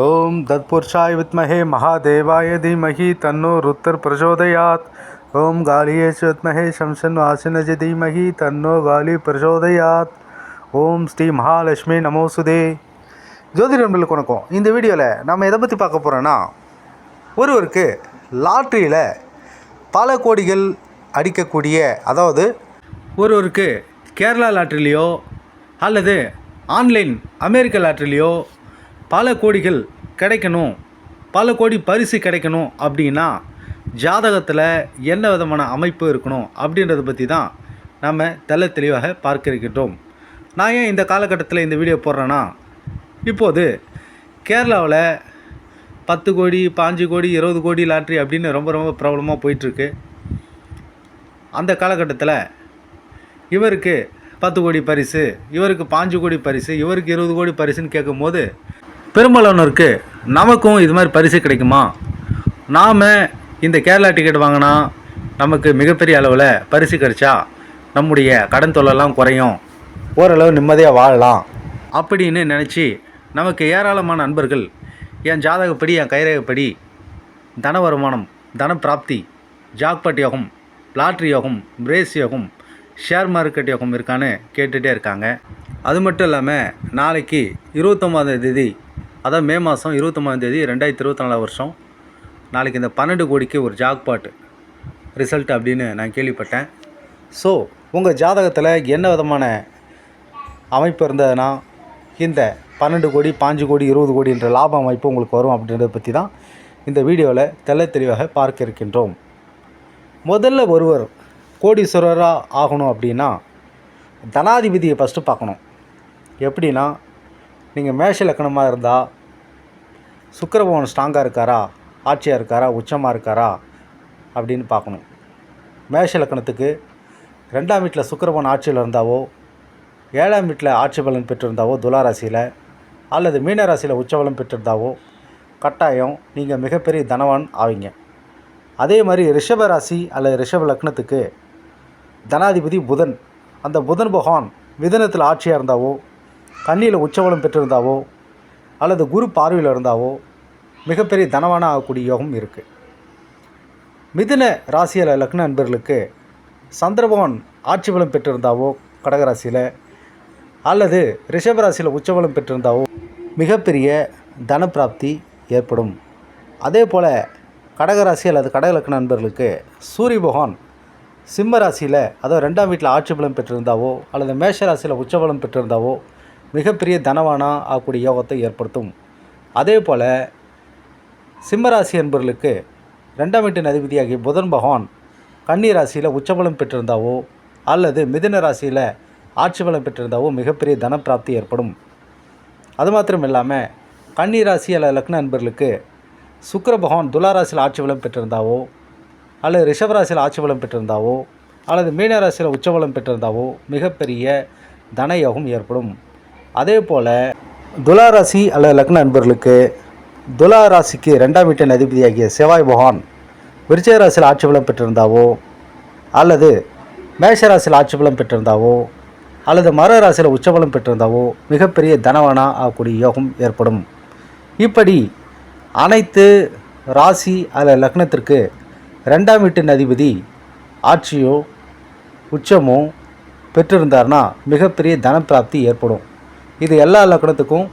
ஓம் தத்புருஷாய் வித்மஹே மகாதேவாய தீமஹி தன்னோ ருத்தர் பிரச்சோதயாத் ஓம் காலியேஷ வித்மஹே சம்சன் வாசினஜ தீமஹி தன்னோ காலி பிரச்சோதயாத் ஓம் ஸ்ரீ மகாலட்சுமி நமோசுதே. ஜோதிடர்களுக்கு வணக்கம். இந்த வீடியோவில் நம்ம எதை பற்றி பார்க்க போகிறோன்னா ஒருவருக்கு லாட்ரியில் பல கோடிகள் அடிக்கக்கூடிய அதாவது ஒருவருக்கு கேரளா லாட்ரிலேயோ அல்லது ஆன்லைன் அமெரிக்க லாட்ரிலேயோ பல கோடிகள் கிடைக்கணும். பல கோடி பரிசு கிடைக்கணும் அப்படின்னா ஜாதகத்தில் என்ன விதமான அமைப்பு இருக்கணும் அப்படின்றத பற்றி தான் நம்ம தெள்ள தெளிவாக பார்க்க இருக்கின்றோம் நான் ஏன் இந்த காலகட்டத்தில் இந்த வீடியோ போடுறேன்னா இப்போது கேரளாவில் பத்து கோடி பாஞ்சு கோடி இருபது கோடி லாட்ரி அப்படின்னு ரொம்ப ரொம்ப ப்ராப்ளமாக போயிட்டுருக்கு. அந்த காலகட்டத்தில் இவருக்கு பத்து கோடி பரிசு இவருக்கு பாஞ்சு கோடி பரிசு இவருக்கு இருபது கோடி பரிசுன்னு கேட்கும்போது பெரும்பாலானோருக்கு நமக்கும் இது மாதிரி பரிசு கிடைக்குமா? நாம் இந்த கேரளா டிக்கெட் வாங்கினா நமக்கு மிகப்பெரிய அளவில் பரிசு கிடைச்சா நம்முடைய கடன் தொல்லைலாம் குறையும். ஓரளவு நிம்மதியாக வாழலாம். அப்படின்னு நினச்சி நமக்கு ஏராளமான நண்பர்கள் என் ஜாதகப்படி என் கைரேகப்படி தன வருமானம் தன பிராப்தி ஜாக்பாட் யோகம் லாட்ரி யோகம் பிரேஸ் யோகம் ஷேர் மார்க்கெட் யோகம் இருக்கான்னு கேட்டுகிட்டே இருக்காங்க. அது மட்டும் இல்லாமல் நாளைக்கு இருபத்தொம்பதாம் தேதி அதான் மே மாதம் இருபத்தொம்பதாந்தேதி ரெண்டாயிரத்தி இருபத்தி நாலாம் வருஷம். நாளைக்கு இந்த பன்னெண்டு கோடிக்கு ஒரு ஜாக்பாட் ரிசல்ட் அப்படின்னு நான் கேள்விப்பட்டேன். ஸோ உங்கள் ஜாதகத்தில் என்ன விதமான அமைப்பு இருந்ததுன்னா இந்த பன்னெண்டு கோடி பாஞ்சு கோடி இருபது கோடின்ற லாப அமைப்பு உங்களுக்கு வரும் அப்படின்றத பற்றி தான் இந்த வீடியோவில் தெல்ல தெளிவாக பார்க்க இருக்கின்றோம். முதல்ல ஒருவர் கோடீஸ்வரராக ஆகணும் அப்படின்னா தனாதிபதியை ஃபஸ்ட்டு பார்க்கணும். எப்படின்னா நீங்கள் மேஷ லக்கணமாக இருந்தால் சுக்கரபவன் ஸ்ட்ராங்காக இருக்காரா ஆட்சியாக இருக்காரா உச்சமாக இருக்காரா அப்படின்னு பார்க்கணும். மேஷ லக்கணத்துக்கு ரெண்டாம் வீட்டில் சுக்கரபவன் ஆட்சியில் இருந்தாவோ ஏழாம் வீட்டில் ஆட்சி பலன் பெற்றிருந்தாவோ துளாராசியில் அல்லது மீனராசியில் உச்சபலம் பெற்றிருந்தாவோ கட்டாயம் நீங்கள் மிகப்பெரிய தனவான் ஆவீங்க. அதே மாதிரி ரிஷப ராசி அல்லது ரிஷப லக்னத்துக்கு தனாதிபதி புதன். அந்த புதன் பகவான் மிதனத்தில் ஆட்சியாக இருந்தாவோ கண்ணியில் உச்சவளம் பெற்றிருந்தாவோ அல்லது குரு பார்வையில் இருந்தாவோ மிகப்பெரிய தனவான ஆகக்கூடிய யோகம் இருக்குது மிதுன ராசியில் லக்ன நண்பர்களுக்கு சந்திரபவன் ஆட்சி பலம் பெற்றிருந்தாவோ கடகராசியில் அல்லது ரிஷபராசியில் உச்சபலம் பெற்றிருந்தாவோ மிகப்பெரிய தனப்பிராப்தி ஏற்படும். அதே போல் கடகராசி அல்லது கடகலக்கண நண்பர்களுக்கு சூரிய பகவான் சிம்ம ராசியில் அதாவது ரெண்டாம் வீட்டில் ஆட்சி பலம் பெற்றிருந்தாவோ அல்லது மேஷ ராசியில் உச்சபலம் பெற்றிருந்தாவோ மிகப்பெரிய தனவானா ஆகக்கூடிய யோகத்தை ஏற்படுத்தும். அதே போல் சிம்மராசி என்பவர்களுக்கு ரெண்டாம் வீட்டின் அதிபதியாகிய புதன் பகவான் கன்னி ராசியில் உச்சபலம் பெற்றிருந்தாவோ அல்லது மிதுன ராசியில் ஆட்சி பலம் பெற்றிருந்தாவோ மிகப்பெரிய தனப்பிராப்தி ஏற்படும். அது மாத்திரம் இல்லாமல் கன்னி ராசி அல்லது லக்ன நண்பர்களுக்கு சுக்கர பகவான் துலா ராசியில் ஆட்சி பலம் பெற்றிருந்தாவோ அல்லது ரிஷபராசியில் ஆட்சி பலம் பெற்றிருந்தாவோ அல்லது மீன ராசியில் உச்சபலம் பெற்றிருந்தாவோ மிகப்பெரிய தனயோகம் ஏற்படும். அதே போல் துலாராசி அல்லது லக்ன நண்பர்களுக்கு துலாராசிக்கு ரெண்டாம் வீட்டின் அதிபதியாகிய செவ்வாய் பகவான் விருச்சிக ராசியில் ஆட்சி பலம் பெற்றிருந்தாவோ அல்லது மேஷராசியில் ஆட்சி பலம் பெற்றிருந்தாவோ அல்லது மர ராசியில் உச்சபலம் பெற்றிருந்தாவோ மிகப்பெரிய தனவனா ஆகக்கூடிய யோகம் ஏற்படும். இப்படி அனைத்து ராசி அல்லது லக்னத்திற்கு ரெண்டாம் வீட்டின் அதிபதி ஆட்சியோ உச்சமோ பெற்றிருந்தார்னா மிகப்பெரிய தனப்பிராப்தி ஏற்படும். இது எல்லா லக்னத்துக்கும்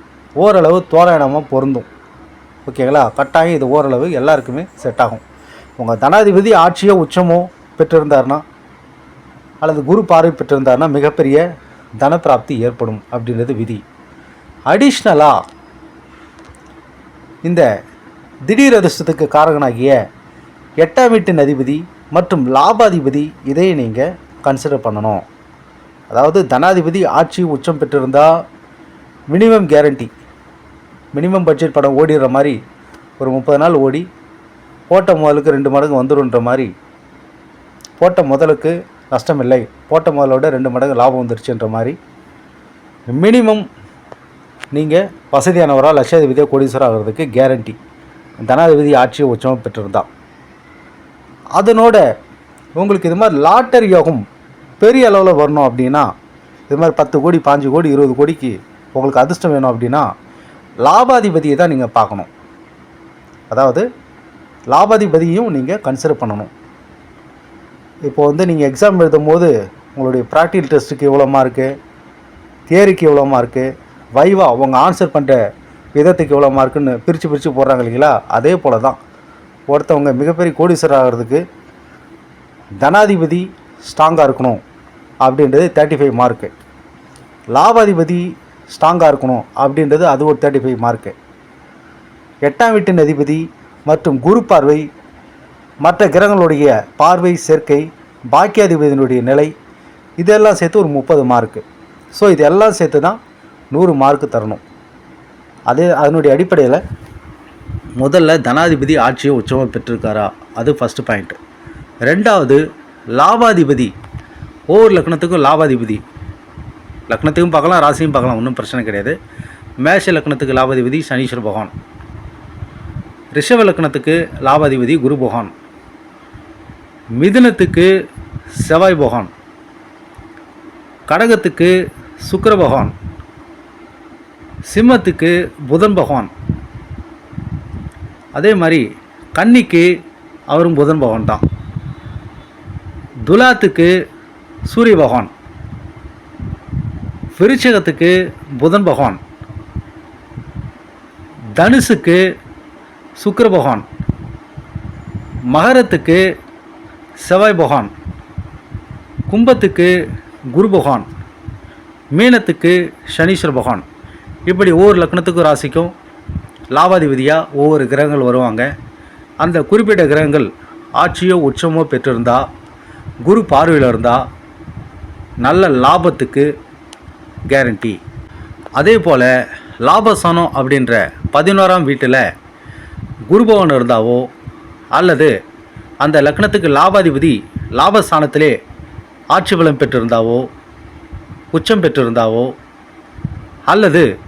ஓரளவு தோராயணமாக பொருந்தும். ஓகேங்களா? கட்டாயம் இது ஓரளவு எல்லாருக்குமே செட் ஆகும். உங்கள் தனாதிபதி ஆட்சியோ உச்சமோ பெற்றிருந்தார்னா அல்லது குரு பார்வை பெற்றிருந்தார்னா மிகப்பெரிய தனப்பிராப்தி ஏற்படும் அப்படின்றது விதி. அடிஷ்னலாக இந்த திடீர் அதிர்ஷ்டத்துக்கு காரகனாகிய எட்டாம் வீட்டின் அதிபதி மற்றும் லாபாதிபதி இதை நீங்கள் கன்சிடர் பண்ணணும். அதாவது தனாதிபதி ஆட்சி உச்சம் பெற்றிருந்தால் மினிமம் கேரண்டி மினிமம் பட்ஜெட் படம் ஓடிடுற மாதிரி ஒரு முப்பது நாள் ஓடி போட்ட முதலுக்கு ரெண்டு மடங்கு வந்துடும்ன்ற மாதிரி போட்ட முதலுக்கு நஷ்டம் இல்லை போட்ட முதலோட ரெண்டு மடங்கு லாபம் வந்துருச்சுன்ற மாதிரி மினிமம் நீங்கள் வசதியானவராக லட்சாதிபதியாக கோடீஸ்வரர் ஆகிறதுக்கு கேரண்டி தனாதிபதி ஆட்சியை உச்சமாக பெற்றிருந்தான் அதனோட உங்களுக்கு இது மாதிரி லாட்டரி யோகம் பெரிய அளவில் வரணும் அப்படின்னா இது மாதிரி பத்து கோடி பாஞ்சு கோடி இருபது கோடிக்கு உங்களுக்கு அதிர்ஷ்டம் வேணும் அப்படின்னா லாபாதிபதியை தான் நீங்கள் பார்க்கணும். அதாவது லாபாதிபதியும் நீங்கள் கன்சிடர் பண்ணணும். இப்போ வந்து நீங்கள் எக்ஸாம் எழுதும் போது உங்களுடைய ப்ராக்டிகல் டெஸ்ட்டுக்கு எவ்வளோ மார்க்கு தியரிக்கு எவ்வளோ மார்க்கு வைவா அவங்க ஆன்சர் பண்ணுற விதத்துக்கு எவ்வளோ மார்க்குன்னு பிரித்து பிரித்து போடுறாங்க இல்லைங்களா? அதே போல் தான் ஒருத்தவங்க மிகப்பெரிய கோடீஸ்வரர் ஆகிறதுக்கு தனாதிபதி ஸ்ட்ராங்காக இருக்கணும் அப்படின்றது தேர்ட்டி ஃபைவ் மார்க்கு லாபாதிபதி ஸ்ட்ராங்காக இருக்கணும் அப்படின்றது அது ஒரு தேர்ட்டி ஃபைவ் மார்க்கு எட்டாம் வீட்டின் அதிபதி மற்றும் குரு பார்வை மற்ற கிரகங்களுடைய பார்வை சேர்க்கை பாக்கியாதிபதியினுடைய நிலை இதெல்லாம் சேர்த்து ஒரு முப்பது மார்க்கு ஸோ இதெல்லாம் சேர்த்து தான் நூறு மார்க்கு தரணும். அதே அதனுடைய அடிப்படையில் முதல்ல தனாதிபதி ஆட்சியை உச்சமாக பெற்றிருக்காரா? அது ஃபஸ்ட்டு பாயிண்ட்டு ரெண்டாவது லாபாதிபதி ஒவ்வொரு லக்னத்துக்கும் லாபாதிபதி. லக்னத்துக்கும் பார்க்கலாம் ராசியும் பார்க்கலாம் ஒன்றும் பிரச்சனை கிடையாது. மேஷ லக்னத்துக்கு லாபாதிபதி சனீஸ்வர பகவான். ரிஷப லக்னத்துக்கு லாபாதிபதி குரு பகவான். மிதுனத்துக்கு செவ்வாய் பகவான். கடகத்துக்கு சுக்கர பகவான். சிம்மத்துக்கு புதன் பகவான். அதே மாதிரி கன்னிக்கு அவரும் புதன் பகவான் தான். துலாத்துக்கு சூரிய பகவான். விருச்சகத்துக்கு புதன் பகவான் தனுசுக்கு சுக்கர பகவான் மகரத்துக்கு செவ்வாய் பகவான் கும்பத்துக்கு குரு பகவான் மீனத்துக்கு சனீஸ்வர பகவான். இப்படி ஒவ்வொரு லக்னத்துக்கும் ராசிக்கும் லாபாதிபதியாக ஒவ்வொரு கிரகங்கள் வருவாங்க. அந்த குறிப்பிட்ட கிரகங்கள் ஆட்சியோ உச்சமோ பெற்றிருந்தால் குரு பார்வையில் இருந்தால் நல்ல லாபத்துக்கு கேரண்டி அதே போல் லாபசனம் அப்படின்ற பதினோராம் வீட்டில் குருபவன் இருந்தாவோ அல்லது அந்த லக்னத்துக்கு லாபாதிபதி லாபஸ்தானத்திலே ஆட்சி பலம் பெற்றிருந்தாவோ உச்சம் பெற்றிருந்தாவோ அல்லது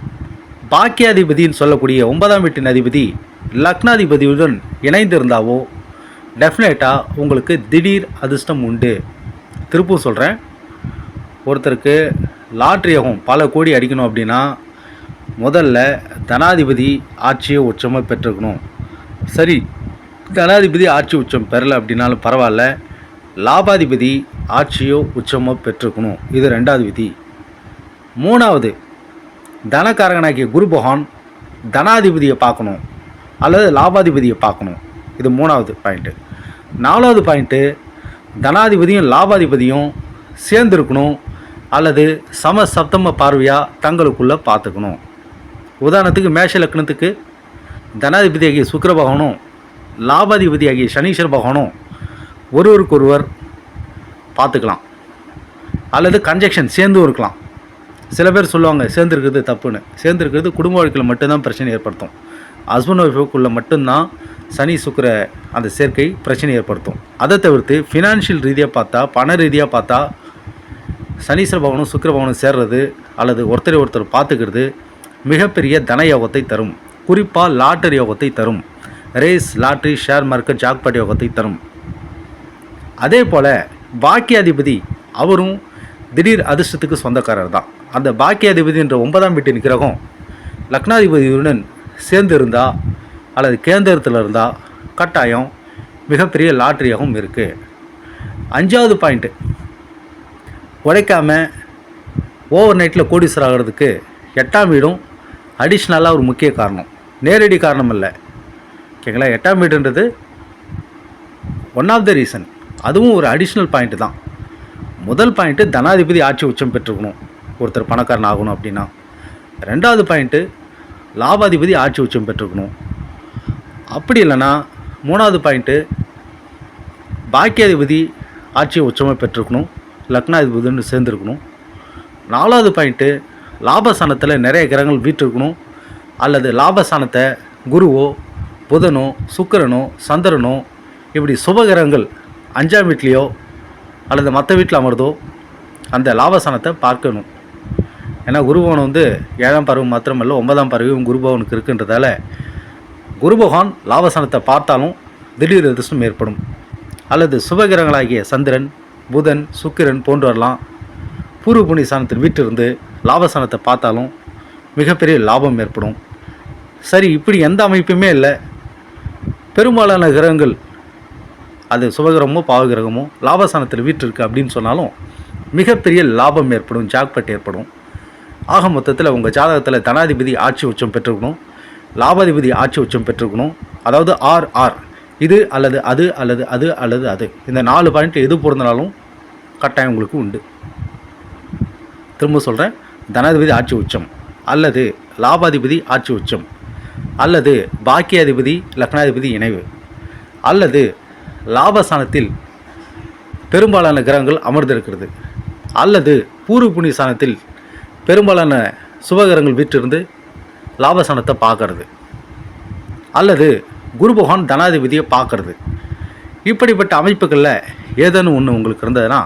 பாக்கியாதிபதின்னு சொல்லக்கூடிய ஒன்பதாம் வீட்டின் அதிபதி லக்னாதிபதியுடன் இணைந்திருந்தாவோ டெஃபினட்டாக உங்களுக்கு திடீர் அதிர்ஷ்டம் உண்டு. திருப்பும் சொல்கிறேன் ஒருத்தருக்கு லாட்ரி ஆகும் பல கோடி அடிக்கணும் அப்படின்னா முதல்ல தனாதிபதி ஆட்சியை உச்சமாக பெற்றுக்கணும் சரி தனாதிபதி ஆட்சி உச்சம் பெறலை அப்படின்னாலும் பரவாயில்ல. லாபாதிபதி ஆட்சியோ உச்சமோ பெற்றுக்கணும் இது ரெண்டாவது விதி. மூணாவது தனக்காரகனாகிய குரு பகவான் தனாதிபதியை பார்க்கணும். அல்லது லாபாதிபதியை பார்க்கணும். இது மூணாவது பாயிண்ட்டு நாலாவது பாயிண்ட்டு தனாதிபதியும் லாபாதிபதியும் சேர்ந்துருக்கணும். அல்லது சம சப்தம பார்வையாக தங்களுக்குள்ளே பார்த்துக்கணும். உதாரணத்துக்கு மேஷ லக்னத்துக்கு தனாதிபதியாகிய ஆகிய பகவானும் லாபாதிபதி ஆகிய சனீஸ்வர பகவானும் ஒருவருக்கொருவர் பார்த்துக்கலாம். அல்லது கன்ஜெக்ஷன் சேர்ந்தும் இருக்கலாம். சில பேர் சொல்லுவாங்க சேர்ந்துருக்கிறது தப்புன்னு. சேர்ந்துருக்கிறது குடும்ப வாழ்க்கையில் மட்டும்தான் பிரச்சனை ஏற்படுத்தும். ஹஸ்பண்ட் ஒய்ஃபுக்குள்ளே மட்டும்தான் சனி சுக்கிர அந்த சேர்க்கை பிரச்சனை ஏற்படுத்தும். அதை தவிர்த்து ஃபினான்ஷியல் ரீதியாக பார்த்தா பண ரீதியாக பார்த்தா சனீஸ்வர பவனும் சுக்கிர பவனும் சேர்றது அல்லது ஒருத்தரை ஒருத்தர் பார்த்துக்கிறது மிகப்பெரிய தன யோகத்தை தரும். குறிப்பாக லாட்டரி யோகத்தை தரும். Race lottery share market jackpot யோகத்தை தரும். அதே போல் பாக்கியாதிபதி அவரும் திடீர் அதிர்ஷ்டத்துக்கு சொந்தக்காரர் தான். அந்த பாக்கியாதிபதி என்ற ஒன்பதாம் வீட்டின் கிரகம் லக்னாதிபதியுடன் சேர்ந்து இருந்தால் அல்லது கேந்திரத்தில் இருந்தால் கட்டாயம் மிகப்பெரிய லாட்டரியாகவும் இருக்குது அஞ்சாவது பாயிண்ட்டு உழைக்காம ஓவர் நைட்டில் கோடீஸ்வரர் ஆகிறதுக்கு எட்டாம் வீடும் அடிஷ்னலாக ஒரு முக்கிய காரணம். நேரடி காரணம் இல்லை ஓகேங்களா எட்டாம் வீடுன்றது ஒன் ஆஃப் த ரீசன் அதுவும் ஒரு அடிஷ்னல் பாயிண்ட் தான். முதல் பாயிண்ட்டு தனாதிபதி ஆட்சி உச்சம் பெற்றுக்கணும் ஒருத்தர் பணக்காரன் ஆகணும் அப்படின்னா. ரெண்டாவது பாயிண்ட்டு லாபாதிபதி ஆட்சி உச்சம் பெற்றுக்கணும் அப்படி இல்லைன்னா மூணாவது பாயிண்ட்டு பாக்கியாதிபதி ஆட்சி உச்சமாக பெற்றுக்கணும் லக்னாதிபதினு சேர்ந்துருக்கணும். நாலாவது பாயிண்ட்டு லாபஸ்தானத்தில் நிறைய கிரகங்கள் வீட்டிருக்கணும் அல்லது லாபஸ்தானத்தை குருவோ புதனோ சுக்கிரனோ சந்திரனோ இப்படி சுபகிரகங்கள் அஞ்சாம் வீட்லேயோ அல்லது மற்ற வீட்டில் அமர்தோ அந்த லாபஸ்தானத்தை பார்க்கணும். ஏன்னா குருபவன் வந்து ஏழாம் பருவம் மாத்திரமல்ல ஒன்பதாம் பருவம் குருபவனுக்கு இருக்குன்றதால குருபகவான் லாபஸ்தானத்தை பார்த்தாலும் திடீர் அதிர்ஷ்டம் ஏற்படும். அல்லது சுபகிரகங்களாகிய சந்திரன் புதன் சுக்கிரன் போன்றவரெல்லாம் பூர்வ புண்ணிய ஸ்தானத்தில் வீட்டிலிருந்து லாபஸ்தானத்தை பார்த்தாலும் மிகப்பெரிய லாபம் ஏற்படும். சரி இப்படி எந்த அமைப்புமே இல்லை. பெரும்பாலான கிரகங்கள் அது சுபகிரகமோ பாவகிரகமோ லாபஸ்தானத்தில் வீற்றிருக்கு அப்படின்னு சொன்னாலும் மிகப்பெரிய லாபம் ஏற்படும் ஜாக்பட் ஏற்படும். ஆக மொத்தத்தில் உங்கள் ஜாதகத்தில் தனாதிபதி ஆட்சி உச்சம் பெற்றிருக்கணும் லாபாதிபதி ஆட்சி உச்சம் பெற்றிருக்கணும். அதாவது ஆர் ஆர். இது அல்லது அது அல்லது அது அல்லது அது. இந்த நாலு பாயிண்ட் எது பொருந்தினாலும் கட்டாயம் உங்களுக்கு உண்டு. திரும்ப சொல்கிறேன் தனாதிபதி ஆட்சி உச்சம் அல்லது லாபாதிபதி ஆட்சி உச்சம் அல்லது பாக்கியாதிபதி லக்னாதிபதி இணைவு அல்லது லாபஸ்தானத்தில் பெரும்பாலான கிரகங்கள் அமர்ந்திருக்கிறது அல்லது பூர்வ புண்ணிய ஸ்தானத்தில் பெரும்பாலான சுபகிரகங்கள் வீற்றிருந்து லாபஸ்தானத்தை பார்க்கறது அல்லது குரு பகவான் தனாதிபதியை பார்க்கறது. இப்படிப்பட்ட அமைப்புகளில் ஏதேனும் ஒன்று உங்களுக்கு இருந்ததுன்னா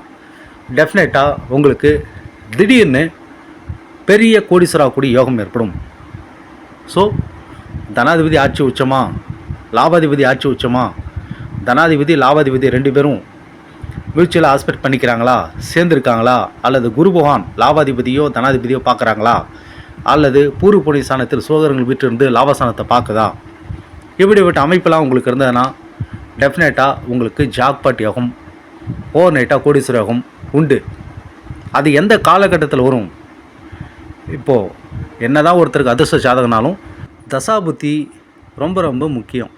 டெஃபினட்டாக உங்களுக்கு திடீர்னு பெரிய கோடீஸ்வரா கூடி யோகம் ஏற்படும். ஸோ தனாதிபதி ஆட்சி உச்சமா? லாபாதிபதி ஆட்சி உச்சமா? தனாதிபதி லாபாதிபதி ரெண்டு பேரும் மியூச்சுவலாக ஆஸ்பெக்ட் பண்ணிக்கிறாங்களா? சேர்ந்துருக்காங்களா? அல்லது குரு பகவான் லாபாதிபதியோ தனாதிபதியோ பார்க்குறாங்களா? அல்லது பூர்வ புண்ணிய ஸ்தானத்தில் சோதரங்கள் வீட்டிலிருந்து லாபஸ்தானத்தை பார்க்குதா? இப்படிப்பட்ட அமைப்பெல்லாம் உங்களுக்கு இருந்ததுன்னா டெஃபினட்டாக உங்களுக்கு ஜாக்பாட் யோகம் ஓவர் நைட்டாக கோடீஸ்வர யோகம் உண்டு. அது எந்த காலகட்டத்தில் வரும்? இப்போது என்ன தான் ஒருத்தருக்கு அதிர்ஷ்ட ஜாதகனாலும் தசாபுத்தி ரொம்ப ரொம்ப முக்கியம்.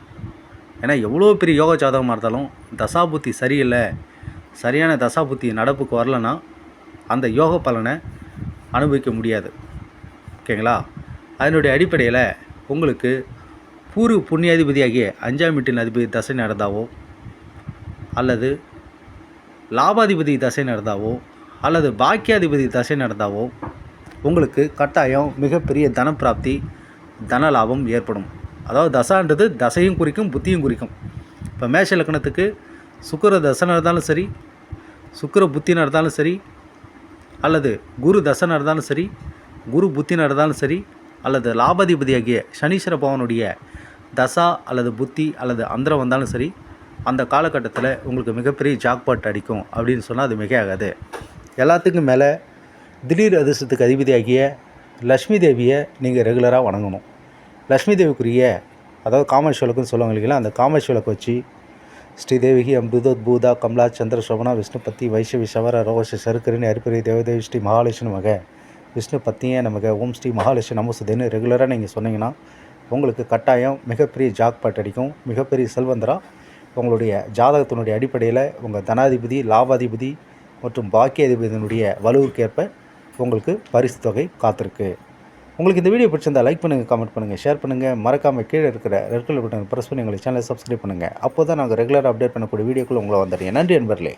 ஏன்னா எவ்வளோ பெரிய யோக ஜாதகமாக இருந்தாலும் தசாபுத்தி சரியில்லை. சரியான தசாபுத்தி நடப்புக்கு வரலன்னா அந்த யோக பலனை அனுபவிக்க முடியாது. ஓகேங்களா? அதனுடைய அடிப்படையில் உங்களுக்கு பூர்வ புண்ணியாதிபதியாகிய அஞ்சாம் வீட்டின் அதிபதி தசை நடந்தாவோ அல்லது லாபாதிபதி தசை நடந்தாவோ அல்லது பாக்கியாதிபதி தசை நடந்தாவோ உங்களுக்கு கட்டாயம் மிகப்பெரிய தனப்பிராப்தி தன லாபம் ஏற்படும். அதாவது தசான்றது தசையும் குறிக்கும் புத்தியும் குறிக்கும். இப்போ மேஷ லக்கணத்துக்கு சுக்கர தசை நடந்தாலும் சரி சுக்கிர புத்தி நடந்தாலும் சரி அல்லது குரு தசை நடந்தாலும் சரி குரு புத்தி நடந்தாலும் சரி அல்லது லாபாதிபதியாகிய சனீஸ்வர பவனுடைய தசா அல்லது புத்தி அல்லது அந்தரம் வந்தாலும் சரி அந்த காலகட்டத்தில் உங்களுக்கு மிகப்பெரிய ஜாக்பாட் அடிக்கும் அப்படின்னு சொன்னால் அது மிக ஆகாது எல்லாத்துக்கும் மேலே திடீர் அதிர்ஷ்டத்துக்கு அதிபதியாகிய லக்ஷ்மி தேவியை நீங்கள் ரெகுலராக வணங்கணும். லக்ஷ்மி தேவிக்குரிய அதாவது காமேஷ் விளக்குன்னு சொல்லுவாங்க இல்லைங்களா அந்த காமேஷ் விளக்கு வச்சு ஸ்ரீதேவிகி அம்ருதோத் பூதா கமலா சந்திர சோபனா விஷ்ணுபத்தி வைஷவி சவர ரோஷ சருக்கரின் அரிப்பரி தேவதேவி ஸ்ரீ மகாலட்சுமி மக விஷ்ணு பத்தியே நமக்கு ஓம் ஸ்ரீ மகாலட்சுமி நமசுதேன்னு ரெகுலராக நீங்கள் சொன்னீங்கன்னா உங்களுக்கு கட்டாயம் மிகப்பெரிய ஜாக்பாட் அடிக்கும் மிகப்பெரிய செல்வந்தரா உங்களுடைய ஜாதகத்தினுடைய அடிப்படையில் உங்கள் தனாதிபதி லாபாதிபதி மற்றும் பாக்கியாதிபதியினுடைய வலுவிற்கேற்ப உங்களுக்கு பரிசு தொகை காத்திருக்கு. உங்களுக்கு இந்த வீடியோ பிடிச்சிருந்தால் லைக் பண்ணுங்கள் கமெண்ட் பண்ணுங்கள் ஷேர் பண்ணுங்கள் மறக்காமல் கீழே இருக்கிற ரெட் கலர் பட்டன் ப்ரெஸ் பண்ணி எங்களை சேனலை சப்ஸ்கிரைப் பண்ணுங்கள் அப்போ தான் நாங்கள் ரெகுலராக அப்டேட் பண்ணக்கூடிய வீடியோக்குள்ள உங்களை வந்துடுறேன் நன்றி நண்பர்களே.